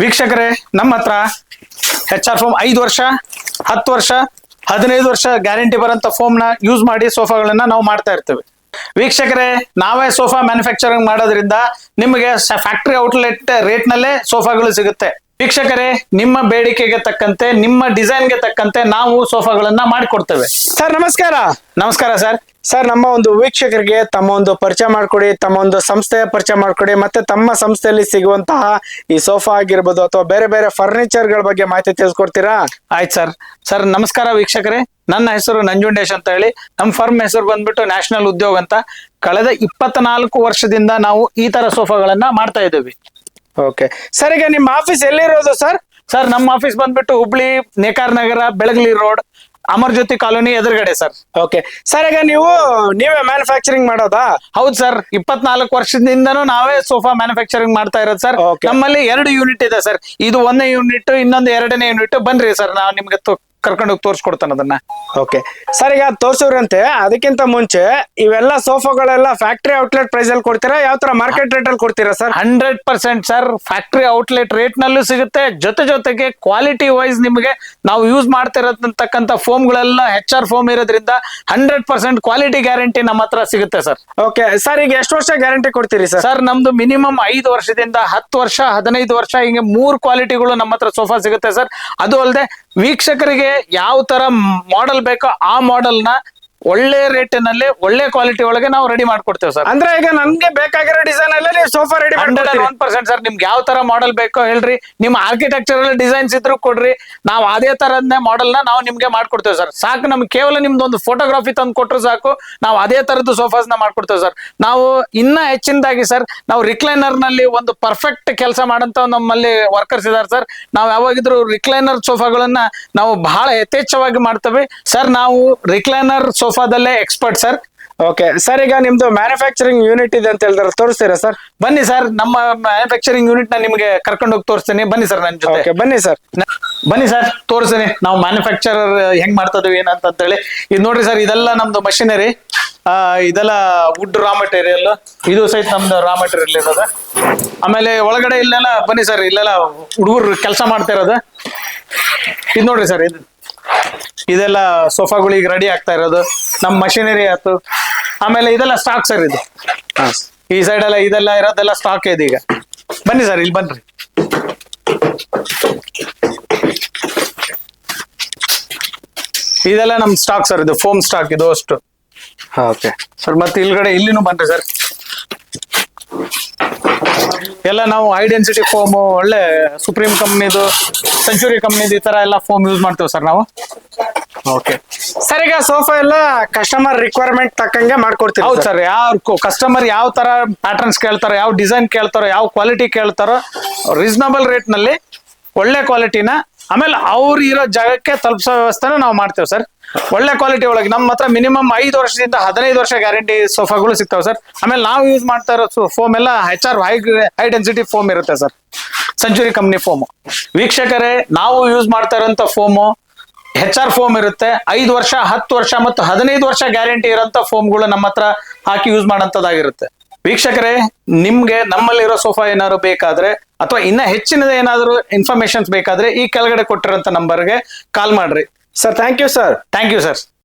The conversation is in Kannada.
ವೀಕ್ಷಕರೇ ನಮ್ಮ ಹತ್ರ ಹೆಚ್ ಆರ್ ಫೋಮ್ ಐದು ವರ್ಷ, ಹತ್ತು ವರ್ಷ, ಹದಿನೈದು ವರ್ಷ ಗ್ಯಾರಂಟಿ ಬರೋಂಥ ನ ಯೂಸ್ ಮಾಡಿ ಸೋಫಾಗಳನ್ನ ನಾವು ಮಾಡ್ತಾ ಇರ್ತೇವೆ. ವೀಕ್ಷಕರೇ, ನಾವೇ ಸೋಫಾ ಮ್ಯಾನುಫ್ಯಾಕ್ಚರಿಂಗ್ ಮಾಡೋದ್ರಿಂದ ನಿಮಗೆ ಫ್ಯಾಕ್ಟರಿ ಔಟ್ಲೆಟ್ ರೇಟ್ ನಲ್ಲೇ ಸೋಫಾಗಳು ಸಿಗುತ್ತೆ. ವೀಕ್ಷಕರೇ ನಿಮ್ಮ ಬೇಡಿಕೆಗೆ ತಕ್ಕಂತೆ ನಿಮ್ಮ ಡಿಸೈನ್ಗೆ ತಕ್ಕಂತೆ ನಾವು ಸೋಫಾಗಳನ್ನ ಮಾಡಿಕೊಡ್ತೇವೆ. ಸರ್ ನಮಸ್ಕಾರ. ನಮಸ್ಕಾರ ಸರ್. ಸರ್ ನಮ್ಮ ಒಂದು ವೀಕ್ಷಕರಿಗೆ ತಮ್ಮ ಒಂದು ಪರಿಚಯ ಮಾಡ್ಕೊಡಿ ತಮ್ಮ ಒಂದು ಸಂಸ್ಥೆಯ ಪರಿಚಯ ಮಾಡ್ಕೊಡಿ ಮತ್ತೆ ತಮ್ಮ ಸಂಸ್ಥೆಯಲ್ಲಿ ಸಿಗುವಂತಹ ಈ ಸೋಫಾ ಆಗಿರ್ಬೋದು ಅಥವಾ ಬೇರೆ ಬೇರೆ ಫರ್ನಿಚರ್ಗಳ ಬಗ್ಗೆ ಮಾಹಿತಿ ತಿಳಿಸ್ಕೊಡ್ತೀರಾ? ಆಯ್ತು ಸರ್. ಸರ್ ನಮಸ್ಕಾರ ವೀಕ್ಷಕರೇ. ನನ್ನ ಹೆಸರು ನಂಜುಂಡೇಶ್ ಅಂತ ಹೇಳಿ. ನಮ್ಮ ಫರ್ಮ್ ಹೆಸರು ಬಂದ್ಬಿಟ್ಟು ನ್ಯಾಷನಲ್ ಉದ್ಯೋಗ ಅಂತ. ಕಳೆದ ಇಪ್ಪತ್ನಾಲ್ಕು ವರ್ಷದಿಂದ ನಾವು ಈ ತರ ಸೋಫಾಗಳನ್ನ ಮಾಡ್ತಾ ಇದ್ದೀವಿ. ಓಕೆ ಸರ್ ಈಗ ನಿಮ್ಮ ಆಫೀಸ್ ಎಲ್ಲಿರೋದು ಸರ್ ಸರ್ ನಮ್ಮ ಆಫೀಸ್ ಬಂದ್ಬಿಟ್ಟು ಹುಬ್ಳಿ ನೇಕಾರ್ ನಗರ ಬೆಳಗಲಿ ರೋಡ್ ಅಮರ್ ಜ್ಯೋತಿ ಕಾಲೋನಿ ಎದುರುಗಡೆ ಸರ್ ಓಕೆ ಸರ್ ಈಗ ನೀವು ನೀವೇ ಮ್ಯಾನುಫ್ಯಾಕ್ಚರಿಂಗ್ ಮಾಡೋದಾ? ಹೌದು ಸರ್ ಇಪ್ಪತ್ನಾಲ್ಕು ವರ್ಷದಿಂದನೂ ನಾವೇ ಸೋಫಾ ಮ್ಯಾನುಫ್ಯಾಕ್ಚರಿಂಗ್ ಮಾಡ್ತಾ ಇರೋದು ಸರ್ Okay. ನಮ್ಮಲ್ಲಿ ಎರಡು ಯೂನಿಟ್ ಇದೆ ಸರ್ ಇದು ಒಂದೇ ಯೂನಿಟ್ ಇನ್ನೊಂದು ಎರಡನೇ ಯೂನಿಟ್ ಬನ್ರಿ ಸರ್ ನಾವು ನಿಮ್ಗೆ ಹೋಗಿ ತೋರಿಸ್ಕೊಡ್ತಾನೆ ಅದನ್ನ. ಓಕೆ ಸರ್ ಈಗ ತೋರ್ಸೋರಂತೆ ಅದಕ್ಕಿಂತ ಮುಂಚೆ ಇವೆಲ್ಲ ಸೋಫಾಗಳೆಲ್ಲ ಫ್ಯಾಕ್ಟರಿ ಔಟ್ಲೆಟ್ ಪ್ರೈಸ್ ಅಲ್ಲಿ ಕೊಡ್ತೀರಾ? ಯಾವ ತರ ಮಾರ್ಕೆಟ್ ರೇಟ್ ಅಲ್ಲಿ ಕೊಡ್ತೀರಾ sir hundred percent sir factory outlet rate ನಲ್ಲೂ ಸಿಗುತ್ತೆ. ಜೊತೆ ಜೊತೆಗೆ ಕ್ವಾಲಿಟಿ ವೈಸ್ ನಿಮಗೆ ನಾವು ಯೂಸ್ ಮಾಡ್ತಿರತಕ್ಕಂತ ಫೋಮ್ಗಳೆಲ್ಲ ಹೆಚ್ ಆರ್ ಫೋಮ್ ಇರೋದ್ರಿಂದ ಹಂಡ್ರೆಡ್ ಪರ್ಸೆಂಟ್ ಕ್ವಾಲಿಟಿ ಗ್ಯಾರಂಟಿ ನಮ್ಮ ಹತ್ರ ಸಿಗುತ್ತೆ ಸರ್ ಓಕೆ ಸರ್ ಈಗ ಎಷ್ಟು ವರ್ಷ ಗ್ಯಾರಂಟಿ ಕೊಡ್ತೀರಿ ಸರ್ ಸರ್ ನಮ್ದು ಮಿನಿಮಮ್ ಐದು ವರ್ಷದಿಂದ ಹತ್ತು ವರ್ಷ ಹದಿನೈದು ವರ್ಷ ಹಿಂಗೆ ಮೂರು ಕ್ವಾಲಿಟಿಗಳು ನಮ್ಮ ಹತ್ರ ಸೋಫಾ ಸಿಗುತ್ತೆ ಸರ್ ಅದು ಅಲ್ಲದೆ ವೀಕ್ಷಕರಿಗೆ ಯಾವ ತರ ಮಾಡೆಲ್ ಬೇಕೋ ಆ ಮಾಡೆಲ್ನ ಒಳ್ಳೆ ರೇಟಿನಲ್ಲಿ ಒಳ್ಳೆ ಕ್ವಾಲಿಟಿ ಒಳಗೆ ನಾವು ರೆಡಿ ಮಾಡ್ಕೊಡ್ತೇವೆ ಸರ್. ಅಂದ್ರೆ ಈಗ ನಮ್ಗೆ ಬೇಕಾಗಿರೋ ಡಿಸೈನ್ ಅಲ್ಲೇ ನೀವು sofa ready hundred and one percent sir. ನಿಮ್ಗೆ ಯಾವ ತರ ಮಾಡೆಲ್ ಬೇಕೋ ಹೇಳ್ರಿ. ನಿಮ್ಮ ಆರ್ಕಿಟೆಕ್ಚರಲ್ ಡಿಸೈನ್ಸ್ ಇದ್ರು ಕೊಡ್ರಿ. ನಾವು ಅದೇ ತರದ್ನೇ ಮಾಡೆಲ್ನ ನಾವು ನಿಮ್ಗೆ ಮಾಡ್ಕೊಡ್ತೇವೆ ಸರ್. ಸಾಕು ನಮ್ಗೆ ಕೇವಲ ನಿಮ್ದು ಒಂದು ಫೋಟೋಗ್ರಫಿ ತಂದು ಕೊಟ್ರು ಸಾಕು. ನಾವು ಅದೇ ತರದ್ದು ಸೋಫಾಸ್ನ ಮಾಡ್ಕೊಡ್ತೇವೆ ಸರ್. ನಾವು ಇನ್ನ ಹೆಚ್ಚಿನದಾಗಿ ಸರ್ ನಾವು ರಿಕ್ಲೈನರ್ನಲ್ಲಿ ಒಂದು ಪರ್ಫೆಕ್ಟ್ ಕೆಲಸ ಮಾಡಂತ ನಮ್ಮಲ್ಲಿ ವರ್ಕರ್ಸ್ ಇದಾರೆ ಸರ್. ನಾವು ಯಾವಾಗಿದ್ರು ರಿಕ್ಲೈನರ್ ಸೋಫಾಗಳನ್ನ ನಾವು ಬಹಳ ಯಥೇಚ್ಛವಾಗಿ ಮಾಡ್ತೇವೆ. ಸರ್ ನಾವು ರಿಕ್ಲೈನರ್ ಸೋಫಾದಲ್ಲೇ ಎಕ್ಸ್ಪರ್ಟ್ ಸರ್ ಓಕೆ ಸರ್ ಈಗ ನಿಮ್ದು ಮ್ಯಾನುಫ್ಯಾಕ್ಚರಿಂಗ್ ಯೂನಿಟ್ ಇದೆ ಅಂತ ಹೇಳಿದ್ರೆ ತೋರಿಸ್ತೀರಾ ಸರ್ ಬನ್ನಿ ಸರ್ ನಮ್ಮ ಮ್ಯಾನುಫ್ಯಾಕ್ಚರಿಂಗ್ ಯೂನಿಟ್ನ ನಿಮಗೆ ಕರ್ಕೊಂಡು ಹೋಗಿ ತೋರಿಸ್ತೀನಿ. ಬನ್ನಿ ಸರ್ ನನ್ನ ಜೊತೆ. ಬನ್ನಿ ಸರ್ ಬನ್ನಿ ಸರ್ ತೋರಿಸ್ತೀನಿ. ನಾವು ಮ್ಯಾನುಫ್ಯಾಕ್ಚರರ್ ಹೆಂಗ್ ಮಾಡ್ತಾ ಇದೀವಿ ಏನಂತ ಹೇಳಿ ಇದು ನೋಡ್ರಿ ಸರ್ ಇದೆಲ್ಲ ನಮ್ದು ಮಷಿನರಿ ಇದೆಲ್ಲ ವುಡ್ ರಾ ಮೆಟೀರಿಯಲ್ ಇದು ಸಹಿತ ನಮ್ದು ರಾ ಮೆಟೀರಿಯಲ್ ಇರೋದು. ಆಮೇಲೆ ಒಳಗಡೆ ಇಲ್ಲೆಲ್ಲ ಬನ್ನಿ ಸರ್ ಇಲ್ಲೆಲ್ಲ ಹುಡುಗರು ಕೆಲಸ ಮಾಡ್ತಾ ಇರೋದು. ಇದು ನೋಡ್ರಿ ಸರ್ ಇದು. ಇದೆಲ್ಲ ಸೋಫಾಗಳಿಗೆ ರೆಡಿ ಆಗ್ತಾ ಇರೋದು. ನಮ್ಮ ಮಷಿನರಿ ಆಯ್ತು ಆಮೇಲೆ ಇದೆಲ್ಲ ಸ್ಟಾಕ್ ಸರ್ ಇದು. ಈ ಸೈಡ್ ಎಲ್ಲ ಇದೆಲ್ಲ ಇರೋದೆಲ್ಲ ಸ್ಟಾಕ್ ಇದೆ ಈಗ. ಬನ್ನಿ ಸರ್ ಇಲ್ಲಿ ಬನ್ರಿ. ಇದೆಲ್ಲ ನಮ್ ಸ್ಟಾಕ್ ಸರ್ ಇದು ಫೋಮ್ ಸ್ಟಾಕ್ ಇದು ಅಷ್ಟು. ಓಕೆ ಸರ್ ಮತ್ತೆ ಇಲ್ಗಡೆ ಇಲ್ಲಿನೂ ಬನ್ರಿ ಸರ್ ಎಲ್ಲ ನಾವು ಹೈ ಡೆನ್ಸಿಟಿ ಫೋಮ್ ಒಳ್ಳೆ ಸುಪ್ರೀಂ ಕಂಪ್ನಿದು ಸೆಂಚುರಿ ಕಂಪ್ನಿದು ಈ ತರ ಎಲ್ಲ ಫೋಮ್ ಯೂಸ್ ಮಾಡ್ತೇವೆ ಸರ್ ನಾವು. ಓಕೆ ಸರ್ ಈಗ ಸೋಫಾ ಎಲ್ಲ ಕಸ್ಟಮರ್ ರಿಕ್ವೈರ್ಮೆಂಟ್ ತಕ್ಕಂಗೆ ಮಾಡ್ಕೊಡ್ತೀವಿ ಹೌದು ಸರ್. ಯಾವ ಕಸ್ಟಮರ್ ಯಾವ ತರ ಪ್ಯಾಟರ್ನ್ಸ್ ಕೇಳ್ತಾರೋ ಯಾವ ಡಿಸೈನ್ ಕೇಳ್ತಾರೋ ಯಾವ ಕ್ವಾಲಿಟಿ ಕೇಳ್ತಾರೋ ರೀಸನಬಲ್ ರೇಟ್ನಲ್ಲಿ ಒಳ್ಳೆ ಕ್ವಾಲಿಟಿನ ಆಮೇಲೆ ಅವ್ರು ಇರೋ ಜಾಗಕ್ಕೆ ತಲುಪಿಸೋ ವ್ಯವಸ್ಥೆನ ನಾವು ಮಾಡ್ತೇವೆ ಸರ್. ಒಳ್ಳೆ ಕ್ವಾಲಿಟಿ ಒಳಗೆ. ನಮ್ಮ ಹತ್ರ ಮಿನಿಮಮ್ ಐದು ವರ್ಷದಿಂದ ಹದಿನೈದು ವರ್ಷ ಗ್ಯಾರಂಟಿ ಸೋಫಾಗಳು ಸಿಗ್ತಾವೆ ಸರ್. ಆಮೇಲೆ ನಾವು ಯೂಸ್ ಮಾಡ್ತಾ ಇರೋ ಫೋಮ್ ಎಲ್ಲ H R high high density foam ಇರುತ್ತೆ ಸರ್. ಸೆಂಚುರಿ ಕಂಪ್ನಿ ಫೋಮು ವೀಕ್ಷಕರೇ ನಾವು ಯೂಸ್ ಮಾಡ್ತಾ ಇರೋಂಥ ಫೋಮು ಹೆಚ್ ಆರ್ ಫೋಮ್ ಇರುತ್ತೆ. ಐದು ವರ್ಷ ಹತ್ತು ವರ್ಷ ಮತ್ತು ಹದಿನೈದು ವರ್ಷ ಗ್ಯಾರಂಟಿ ಇರೋಂಥ ಫೋಮ್ಗಳು ನಮ್ಮ ಹತ್ರ ಹಾಕಿ ಯೂಸ್ ಮಾಡೋಂಥದ್ದಾಗಿರುತ್ತೆ. ವೀಕ್ಷಕರೇ ನಿಮ್ಗೆ ನಮ್ಮಲ್ಲಿರೋ ಸೋಫಾ ಏನಾದ್ರು ಬೇಕಾದ್ರೆ ಅಥವಾ ಇನ್ನ ಹೆಚ್ಚಿನದ ಏನಾದ್ರು ಇನ್ಫಾರ್ಮೇಶನ್ಸ್ ಬೇಕಾದ್ರೆ ಈ ಕೆಳಗಡೆ ಕೊಟ್ಟಿರೋಂಥ ನಂಬರ್ಗೆ ಕಾಲ್ ಮಾಡ್ರಿ. Sir thank you sir thank you sir